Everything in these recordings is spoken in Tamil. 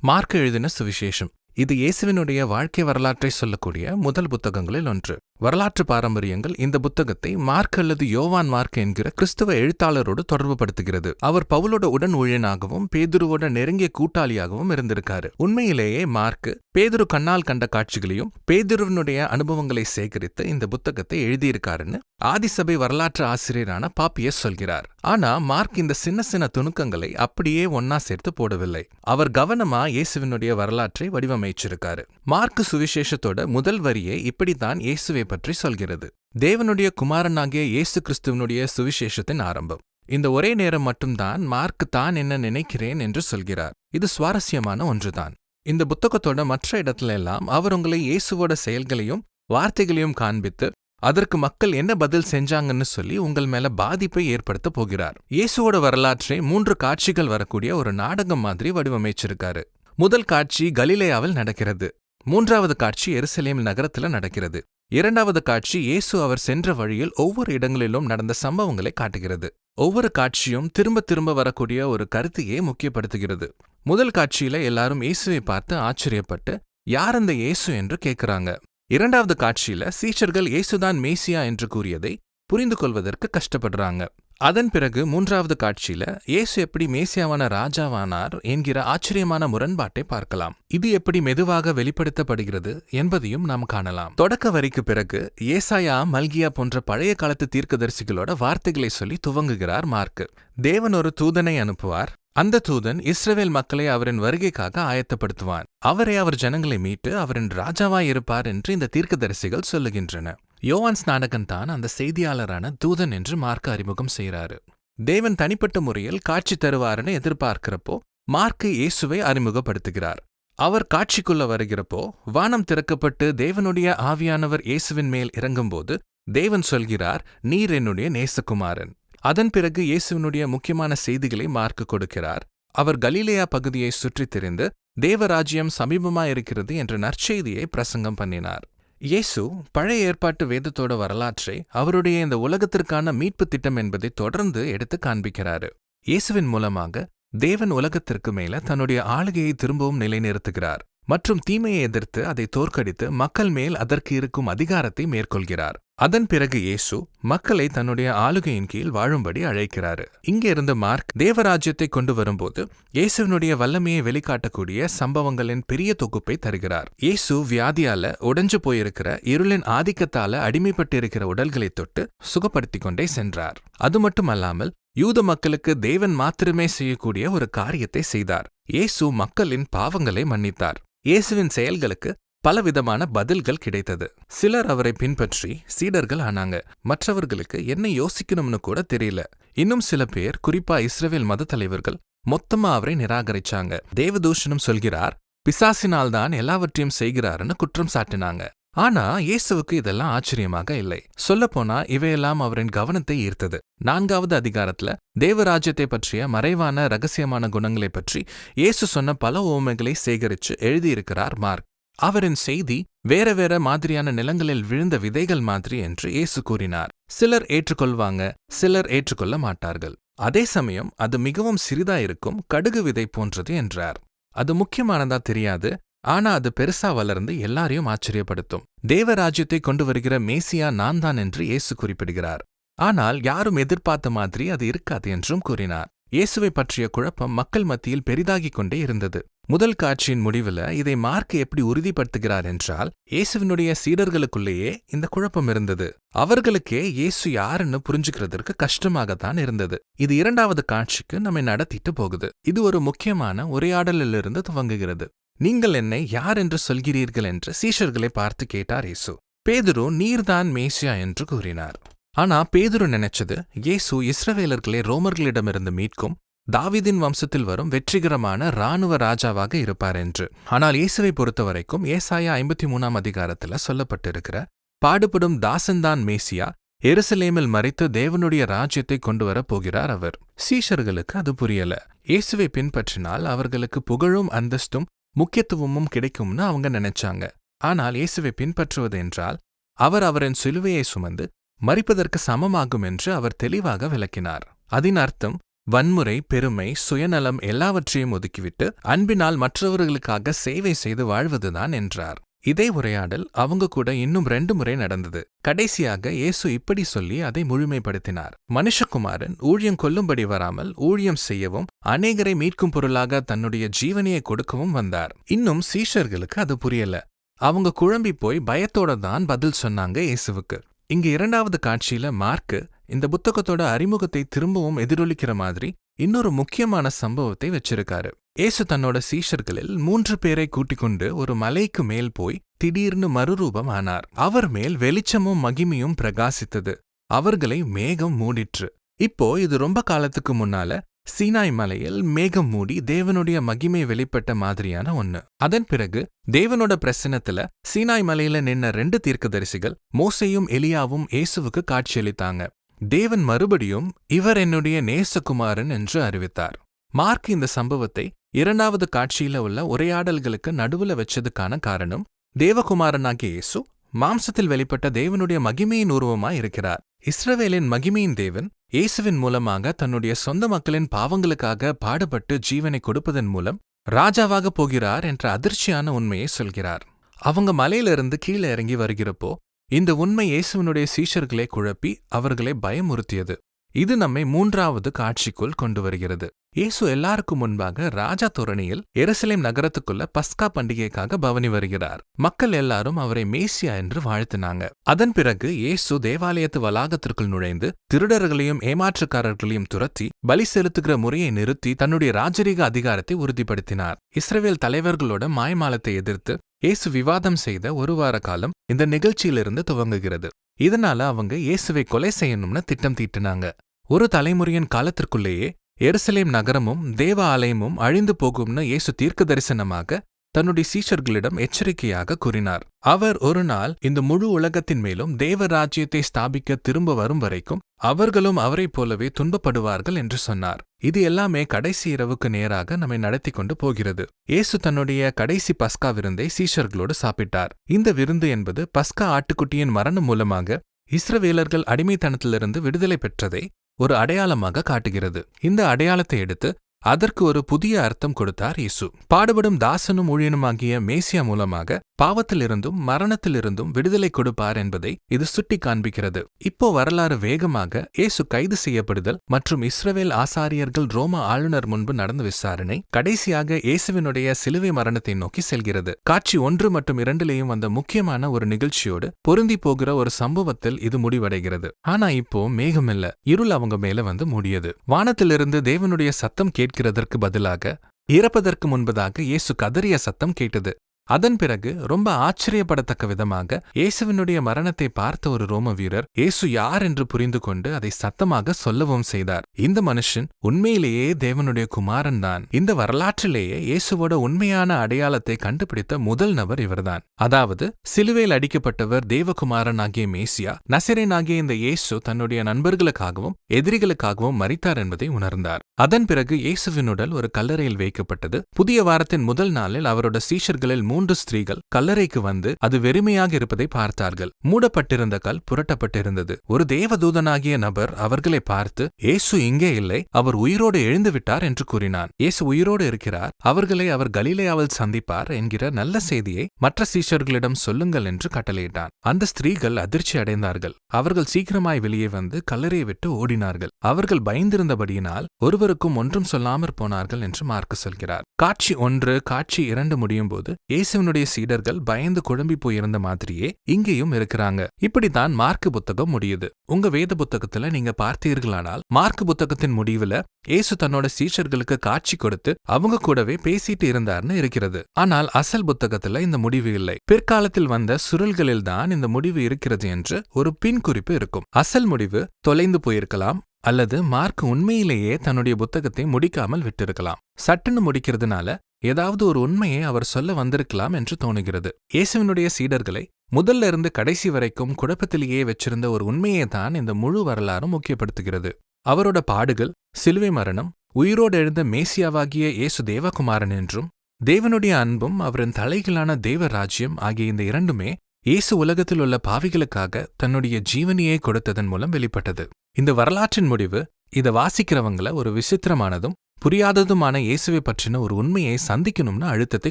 மார்க் எழுதின சுவிசேஷம். இது இயேசுவினுடைய வாழ்க்கை வரலாற்றை சொல்லக்கூடிய முதல் புத்தகங்களில் ஒன்று. வரலாற்று பாரம்பரியங்கள் இந்த புத்தகத்தை மார்க் அல்லது யோவான் மார்க் என்கிற கிறிஸ்துவ எழுத்தாளரோடு தொடர்புபடுத்துகிறது. அவர் பவுலோட உடன் ஊழியனாகவும் பேதுருவோட நெருங்கிய கூட்டாளியாகவும் இருந்திருக்காரு. உண்மையிலேயே மார்க் பேதுரு கண்ணால் கண்ட காட்சிகளையும் பேதுருவனுடைய அனுபவங்களை சேகரித்து இந்த புத்தகத்தை எழுதியிருக்காருன்னு ஆதிசபை வரலாற்று ஆசிரியரான பாப்பியஸ் சொல்கிறார். ஆனா மார்க் இந்த சின்ன சின்ன துணுக்கங்களை அப்படியே ஒன்னா சேர்த்து போடவில்லை. அவர் கவனமா இயேசுவினுடைய வரலாற்றை வடிவமைச்சிருக்காரு. மார்க் சுவிசேஷத்தோட முதல் வரியை இப்படித்தான் இயேசுவை பற்றி சொல்கிறது. தேவனுடைய குமாரனாகிய இயேசு கிறிஸ்துவனுடைய சுவிசேஷத்தின் ஆரம்பம். இந்த ஒரே நேரம் மட்டும்தான் மார்க் தான் என்ன நினைக்கிறேன் என்று சொல்கிறார். இது சுவாரஸ்யமான ஒன்றுதான். இந்த புத்தகத்தோட மற்ற இடத்துல எல்லாம் அவர் உங்களை இயேசுவோட செயல்களையும் வார்த்தைகளையும் காண்பித்து அதற்கு மக்கள் என்ன பதில் செஞ்சாங்கன்னு சொல்லி உங்கள் மேல பாதிப்பை ஏற்படுத்த போகிறார். இயேசுவோட வரலாற்றை மூன்று காட்சிகள் வரக்கூடிய ஒரு நாடகம் மாதிரி வடிவமைச்சிருக்காரு. முதல் காட்சி கலிலேயாவில் நடக்கிறது. மூன்றாவது காட்சி எருசலேம் நகரத்துல நடக்கிறது. இரண்டாவது காட்சி இயேசு அவர் சென்ற வழியில் ஒவ்வொரு இடங்களிலும் நடந்த சம்பவங்களை காட்டுகிறது. ஒவ்வொரு காட்சியும் திரும்ப திரும்ப வரக்கூடிய ஒரு கருத்தையே முக்கியப்படுத்துகிறது. முதல் காட்சியில எல்லாரும் இயேசுவை பார்த்து ஆச்சரியப்பட்டு யார் அந்த இயேசு? என்று கேட்கிறாங்க இரண்டாவது காட்சியில சீஷர்கள் இயேசுதான் மேசியா என்று கூறியதை புரிந்து கொள்வதற்கு கஷ்டப்படுறாங்க. அதன் பிறகு மூன்றாவது காட்சியில இயேசு எப்படி மேசியாவான ராஜாவானார் என்கிற ஆச்சரியமான முரண்பாட்டை பார்க்கலாம். இது எப்படி மெதுவாக வெளிப்படுத்தப்படுகிறது என்பதையும் நாம் காணலாம். தொடக்க வரிக்கு பிறகு ஏசாயா மல்கியா போன்ற பழைய காலத்து தீர்க்கதரிசிகளோட வார்த்தைகளை சொல்லி துவங்குகிறார் மார்க்கு. தேவன் ஒரு தூதனை அனுப்புவார். அந்த தூதன் இஸ்ரவேல் மக்களை அவரின் வருகைக்காக ஆயத்தப்படுத்துவான். அவரே அவர் ஜனங்களை மீட்டு அவரின் ராஜாவாய் இருப்பார் என்று இந்த தீர்க்கதரிசிகள் சொல்லுகின்றன. யோவான் ஸ்நானகன் தான் அந்த செய்தியாளரான தூதன் என்று மார்க் அறிமுகம் செய்கிறாரு. தேவன் தனிப்பட்ட முறையில் காட்சி தருவாருன்னு எதிர்பார்க்கிறப்போ மார்க்கு இயேசுவை அறிமுகப்படுத்துகிறார். அவர் காட்சிக்குள்ள வருகிறப்போ வானம் திறக்கப்பட்டு தேவனுடைய ஆவியானவர் இயேசுவின் மேல் இறங்கும்போது தேவன் சொல்கிறார் நீர் என்னுடைய நேசகுமாரன். அதன் பிறகு இயேசுவினுடைய முக்கியமான செய்திகளை மார்க்கு கொடுக்கிறார். அவர் கலீலேயா பகுதியை சுற்றித் திரிந்து தேவராஜ்யம் சமீபமாயிருக்கிறது என்ற நற்செய்தியை பிரசங்கம் பண்ணினார். இயேசு பழைய ஏற்பாட்டு வேதத்தோட வரலாற்றை அவருடைய இந்த உலகத்திற்கான மீட்பு திட்டம் என்பதை தொடர்ந்து எடுத்து காண்பிக்கிறாரு. இயேசுவின் மூலமாக தேவன் உலகத்திற்கு மேல தன்னுடைய ஆளுகையை திரும்பவும் நிலைநிறுத்துகிறார் மற்றும் தீமையை எதிர்த்து அதை தோற்கடித்து மக்கள் மேல் அதற்கு இருக்கும் அதிகாரத்தை மேற்கொள்கிறார். அதன் பிறகு இயேசு மக்களை தன்னுடைய ஆளுகையின் கீழ் வாழும்படி அழைக்கிறாரு. இங்க இருந்து மார்க் தேவராஜ்யத்தை கொண்டு வரும்போது இயேசுவினுடைய வல்லமையை வெளிக்காட்டக்கூடிய சம்பவங்களின் பெரிய தொகுப்பை தருகிறார். இயேசு வியாதியால உடைஞ்சு போயிருக்கிற இருளின் ஆதிக்கத்தால அடிமைப்பட்டிருக்கிற உடல்களை தொட்டு சுகப்படுத்திக் கொண்டே சென்றார். அது மட்டுமல்லாமல் யூத மக்களுக்கு தேவன் மாத்திரமே செய்யக்கூடிய ஒரு காரியத்தை செய்தார். இயேசு மக்களின் பாவங்களை மன்னித்தார். இயேசுவின் செயல்களுக்கு பலவிதமான பதில்கள் கிடைத்தது. சிலர் அவரை பின்பற்றி சீடர்கள் ஆனாங்க. மற்றவர்களுக்கு என்ன யோசிக்கணும்னு கூட தெரியல. இன்னும் சில பேர் குறிப்பா இஸ்ரேல் மத தலைவர்கள் மொத்தமா அவரை நிராகரிச்சாங்க. தேவதூஷணம் சொல்கிறார் பிசாசினால்தான் எல்லாவற்றையும் செய்கிறாருன்னு குற்றம் சாட்டினாங்க. ஆனா இயேசுவுக்கு இதெல்லாம் ஆச்சரியமாக இல்லை. சொல்லப்போனா இவையெல்லாம் அவரின் கவனத்தை ஈர்த்தது. நான்காவது அதிகாரத்துல தேவராஜ்யத்தை பற்றிய மறைவான ரகசியமான குணங்களை பற்றி இயேசு சொன்ன பல ஓமைகளை சேகரிச்சு எழுதியிருக்கிறார் மார்க். அவரின் செய்தி வேற வேற மாதிரியான நிலங்களில் விழுந்த விதைகள் மாதிரி என்று இயேசு கூறினார். சிலர் ஏற்றுக்கொள்வாங்க சிலர் ஏற்றுக்கொள்ள மாட்டார்கள். அதே சமயம் அது மிகவும் சிறிதா இருக்கும் கடுகு விதை போன்றது என்றார். அது முக்கியமானதா தெரியாது ஆனா அது பெருசா வளர்ந்து எல்லாரையும் ஆச்சரியப்படுத்தும். தேவராஜ்யத்தை கொண்டு வருகிற மேசியா நான் தான் என்று இயேசு குறிப்பிடுகிறார். ஆனால் யாரும் எதிர்பார்த்த மாதிரி அது இருக்காது என்றும் கூறினார். இயேசுவை பற்றிய குழப்பம் மக்கள் மத்தியில் பெரிதாகிக் கொண்டே இருந்தது. முதல் காட்சியின் முடிவுல இதை மார்க் எப்படி உறுதிப்படுத்துகிறார் என்றால் இயேசுவினுடைய சீடர்களுக்குள்ளேயே இந்த குழப்பம் இருந்தது. அவர்களுக்கே இயேசு யாருன்னு புரிஞ்சுக்கிறதற்கு கஷ்டமாகத்தான் இருந்தது. இது இரண்டாவது காட்சிக்கு நம்மை நடத்திட்டு போகுது. இது ஒரு முக்கியமான உரையாடலிலிருந்து துவங்குகிறது. நீங்கள் என்னை யார் என்று சொல்கிறீர்கள் என்று சீஷர்களை பார்த்து கேட்டார் இயேசு. பேதுரு நீர்தான் மேசியா என்று கூறினார். ஆனா பேதுரு நினைச்சது இயேசு இஸ்ரவேலர்களை ரோமர்களிடமிருந்து மீட்கும் தாவிதின் வம்சத்தில் வரும் வெற்றிகரமான இராணுவ ராஜாவாக இருப்பார் என்று. ஆனால் இயேசுவை பொறுத்தவரைக்கும் ஏசாயா ஐம்பத்தி மூணாம் அதிகாரத்துல சொல்லப்பட்டிருக்கிற பாடுபடும் தாசன்தான் மேசியா எருசலேமில் மறைத்து தேவனுடைய ராஜ்யத்தை கொண்டு வரப் போகிறார் அவர். சீஷர்களுக்கு அது புரியல. இயேசுவை பின்பற்றினால் அவர்களுக்கு புகழும் அந்தஸ்தும் முக்கியத்துவமும் கிடைக்கும்னு அவங்க நினைச்சாங்க. ஆனால் இயேசுவை பின்பற்றுவது என்றால் அவர் அவரின் சிலுவையை சுமந்து மறிப்பதற்கு சமமாகும் என்று அவர் தெளிவாக விளக்கினார். அதன் அர்த்தம் வன்முறை பெருமை சுயநலம் எல்லாவற்றையும் ஒதுக்கிவிட்டு அன்பினால் மற்றவர்களுக்காக சேவை செய்து வாழ்வதுதான் என்றார். இதே உரையாடல் அவங்க கூட இன்னும் ரெண்டு முறை நடந்தது. கடைசியாக இயேசு இப்படி சொல்லி அதை முழுமைப்படுத்தினார். மனுஷகுமாரன் ஊழியம் கொல்லும்படி வராமல் ஊழியம் செய்யவும் அநேகரை மீட்கும் பொருளாக தன்னுடைய ஜீவனையை கொடுக்கவும் வந்தார். இன்னும் சீஷர்களுக்கு அது புரியல. அவங்க குழம்பி போய் பயத்தோட தான் பதில் சொன்னாங்க இயேசுவுக்கு. இங்க இரண்டாவது காட்சியில மார்க்கு இந்த புத்தகத்தோட அறிமுகத்தை திரும்பவும் எதிரொலிக்கிற மாதிரி இன்னொரு முக்கியமான சம்பவத்தை வச்சிருக்காரு. ஏசு தன்னோட சீஷர்களில் மூன்று பேரை கூட்டிக் கொண்டு ஒரு மலைக்கு மேல் போய் திடீர்னு மறுரூபம் ஆனார். அவர் மேல் வெளிச்சமும் மகிமையும் பிரகாசித்தது. அவர்களை மேகம் மூடிற்று. இப்போ இது ரொம்ப காலத்துக்கு முன்னால சீனாய் மலையில் மேகம் மூடி தேவனுடைய மகிமை வெளிப்பட்ட மாதிரியான ஒண்ணு. அதன் பிறகு தேவனோட பிரசனத்துல சீனாய் மலையில நின்ன ரெண்டு தீர்க்கதரிசிகள் மோசையும் எலியாவும் இயேசுவுக்கு காட்சியளித்தாங்க. தேவன் மறுபடியும் இவர் என்னுடைய நேசகுமாரன் என்று அறிவித்தார். மார்க் இந்த சம்பவத்தை இரண்டாவது காட்சியில உள்ள உரையாடல்களுக்கு நடுவுல வச்சதுக்கான காரணம் தேவகுமாரனாகிய இயேசு மாம்சத்தில் வெளிப்பட்ட தேவனுடைய மகிமையின் உருவமாய் இருக்கிறார். இஸ்ரவேலின் மகிமையின் தேவன் இயேசுவின் மூலமாக தன்னுடைய சொந்த மக்களின் பாவங்களுக்காக பாடுபட்டு ஜீவனை கொடுப்பதன் மூலம் ராஜாவாக போகிறார் என்ற அதிர்ச்சியான உண்மையை சொல்கிறார். அவங்க மலையிலிருந்து கீழே இறங்கி வருகிறப்போ இந்த உண்மை இயேசுவினுடைய சீஷர்களை குழப்பி அவர்களை பயமுறுத்தியது. இது நம்மை மூன்றாவது காட்சிக்குள் கொண்டு வருகிறது. இயேசு எல்லாருக்கும் முன்பாக ராஜா தோரணியில் எருசலேம் நகரத்துக்குள்ள பஸ்கா பண்டிகைக்காக பவனி வருகிறார். மக்கள் எல்லாரும் அவரை மேசியா என்று வாழ்த்தினாங்க. அதன் பிறகு இயேசு தேவாலயத்து வளாகத்திற்குள் நுழைந்து திருடர்களையும் ஏமாற்றுக்காரர்களையும் துரத்தி பலி செலுத்துகிற முறையை நிறுத்தி தன்னுடைய ராஜரீக அதிகாரத்தை உறுதிப்படுத்தினார். இஸ்ரேல் தலைவர்களோட மாய்மாலத்தை எதிர்த்து இயேசு விவாதம் செய்த ஒரு வார காலம் இந்த நிகழ்ச்சியிலிருந்து துவங்குகிறது. இதனால அவங்க இயேசுவை கொலை செய்யணும்னு திட்டம் தீட்டினாங்க. ஒரு தலைமுறையின் காலத்திற்குள்ளேயே எருசலேம் நகரமும் தேவ ஆலயமும் அழிந்து போகும்னு இயேசு தீர்க்க தரிசனமாக தன்னுடைய சீஷர்களிடம் எச்சரிக்கையாக கூறினார். அவர் ஒரு நாள் இந்த முழு உலகத்தின் மேலும் தேவ ராஜ்யத்தை ஸ்தாபிக்க திரும்ப வரும் வரைக்கும் அவர்களும் அவரைப் போலவே துன்பப்படுவார்கள் என்று சொன்னார். இது எல்லாமே கடைசி இரவுக்கு நேராக நம்மை நடத்தி கொண்டு போகிறது. இயேசு தன்னுடைய கடைசி பஸ்கா விருந்தை சீஷர்களோடு சாப்பிட்டார். இந்த விருந்து என்பது பஸ்கா ஆட்டுக்குட்டியின் மரணம் மூலமாக இஸ்ரவேலர்கள் அடிமைத்தனத்திலிருந்து விடுதலை பெற்றதை ஒரு அடையாளமாக காட்டுகிறது. இந்த அடையாளத்தை எடுத்து அதற்கு ஒரு புதிய அர்த்தம் கொடுத்தார் இயேசு. பாடுபடும் தாசனும் ஊழியனுமாகிய மேசியா மூலமாக பாவத்திலிருந்தும் மரணத்திலிருந்தும் விடுதலை கொடுப்பார் என்பதை இது சுட்டி காண்பிக்கிறது இப்போ வரலாறு வேகமாக இயேசு கைது செய்யப்படுதல் மற்றும் இஸ்ரவேல் ஆசாரியர்கள் ரோம ஆளுநர் முன்பு நடந்த விசாரணை கடைசியாக இயேசுவினுடைய சிலுவை மரணத்தை நோக்கி செல்கிறது. காட்சி ஒன்று மற்றும் இரண்டிலேயும் வந்த முக்கியமான ஒரு நிகழ்ச்சியோடு பொருந்தி போகிற ஒரு சம்பவத்தில் இது முடிவடைகிறது. ஆனா இப்போ மேகமில்ல. இருள் அவங்க மேல வந்து மூடியது. வானத்திலிருந்து தேவனுடைய சத்தம் கேட்கிறதற்கு பதிலாக இறப்பதற்கு முன்பதாக இயேசு கதறிய சத்தம் கேட்டது. அதன் பிறகு ரொம்ப ஆச்சரியப்படத்தக்க விதமாக இயேசுவினுடைய மரணத்தை பார்த்த ஒரு ரோம வீரர் இயேசு யார் என்று புரிந்து கொண்டு அதை சத்தமாக சொல்லவும் செய்தார். இந்த மனுஷன் உண்மையிலேயே தேவனுடைய குமாரன் தான். இந்த வரலாற்றிலேயே இயேசுவோட உண்மையான அடையாளத்தை கண்டுபிடித்த முதல் நபர் இவர்தான். அதாவது சிலுவையில் அடிக்கப்பட்டவர் தேவகுமாரனாகிய மேசியா. நசிரேனாகிய இந்த இயேசு தன்னுடைய நண்பர்களுக்காகவும் எதிரிகளுக்காகவும் மறித்தார் என்பதை உணர்ந்தார். அதன் பிறகு இயேசுவின் உடல் ஒரு கல்லறையில் வைக்கப்பட்டது. புதிய வாரத்தின் முதல் நாளில் அவரோட சீஷர்களில் மூன்று ஸ்திரீகள் கல்லறைக்கு வந்து அது வெறுமையாக இருப்பதை பார்த்தார்கள். மூடப்பட்டிருந்த கல் புரட்டப்பட்டிருந்தது. ஒரு தேவதூதனாகிய நபர் அவர்களை பார்த்து இயேசு இங்கே இல்லை அவர் உயிரோடு எழுந்துவிட்டார் என்று கூறினான். இயேசு உயிரோடு இருக்கிறார் அவர்களை அவர் கலிலேயாவில் சந்திப்பார் என்கிற நல்ல செய்தியை மற்ற சீஷர்களிடம் சொல்லுங்கள் என்று கட்டளையிட்டான். அந்த ஸ்திரீகள் அதிர்ச்சி அடைந்தார்கள். அவர்கள் சீக்கிரமாய் வெளியே வந்து கல்லறையை விட்டு ஓடினார்கள். அவர்கள் பயந்திருந்தபடியினால் ஒருவர் இருவருக்கும் ஒன்றும் சொல்லாமற் போனார்கள் என்று மார்க்கு சொல்கிறார். காட்சி ஒன்று காட்சி இரண்டு முடியும் போது இயேசுவினுடைய சீடர்கள் பயந்து குழம்பி போயிருந்த மாதிரியே இங்கேயும் இருக்கிறாங்க. இப்படித்தான் மார்க்கு புத்தகம் முடியுது. உங்க வேத புத்தகத்துல நீங்க பார்த்தீர்களானால் மார்க்கு புத்தகத்தின் முடிவுல இயேசு தன்னோட சீஷர்களுக்கு காட்சி கொடுத்து அவங்க கூடவே பேசிட்டு இருந்தார்னு இருக்கிறது. ஆனால் அசல் புத்தகத்துல இந்த முடிவு இல்லை. பிற்காலத்தில் வந்த சுருள்களில்தான் இந்த முடிவு இருக்கிறது என்று ஒரு பின் குறிப்பு இருக்கும். அசல் முடிவு தொலைந்து போயிருக்கலாம் அல்லது மார்க் உண்மையிலேயே தன்னுடைய புத்தகத்தை முடிக்காமல் விட்டிருக்கலாம். சட்டுன்னு முடிக்கிறதுனால ஏதாவது ஒரு உண்மையை அவர் சொல்ல வந்திருக்கலாம் என்று தோணுகிறது. இயேசுவினுடைய சீடர்களை முதல்ல இருந்து கடைசி வரைக்கும் குழப்பத்திலேயே வச்சிருந்த ஒரு உண்மையை தான் இந்த முழு வரலாறும் முக்கியப்படுத்துகிறது. அவரோட பாடுகள் சிலுவை மரணம் உயிரோடு எழுந்த மேசியாவாகிய இயேசு தேவகுமாரன் என்றும் தேவனுடைய அன்பும் அவரின் தலைகளான தேவ ராஜ்யம் ஆகிய இந்த இரண்டுமே இயேசு உலகத்தில் உள்ள பாவிகளுக்காக தன்னுடைய ஜீவனியை கொடுத்ததன் மூலம் வெளிப்பட்டது. இந்த வரலாற்றின் முடிவு இதை வாசிக்கிறவங்கள ஒரு விசித்திரமானதும் புரியாததுமான இயேசுவை பற்றின ஒரு உண்மையை சந்திக்கணும்னு அழுத்தத்தை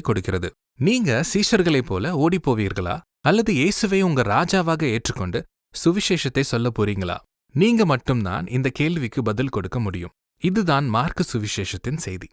கொடுக்கிறது. நீங்க சீஷர்களைப் போல ஓடிப்போவீர்களா அல்லது இயேசுவை உங்க ராஜாவாக ஏற்றுக்கொண்டு சுவிசேஷத்தை சொல்ல போறீங்களா? நீங்க மட்டும்தான் இந்த கேள்விக்கு பதில் கொடுக்க முடியும். இதுதான் மார்க்கு சுவிசேஷத்தின் செய்தி.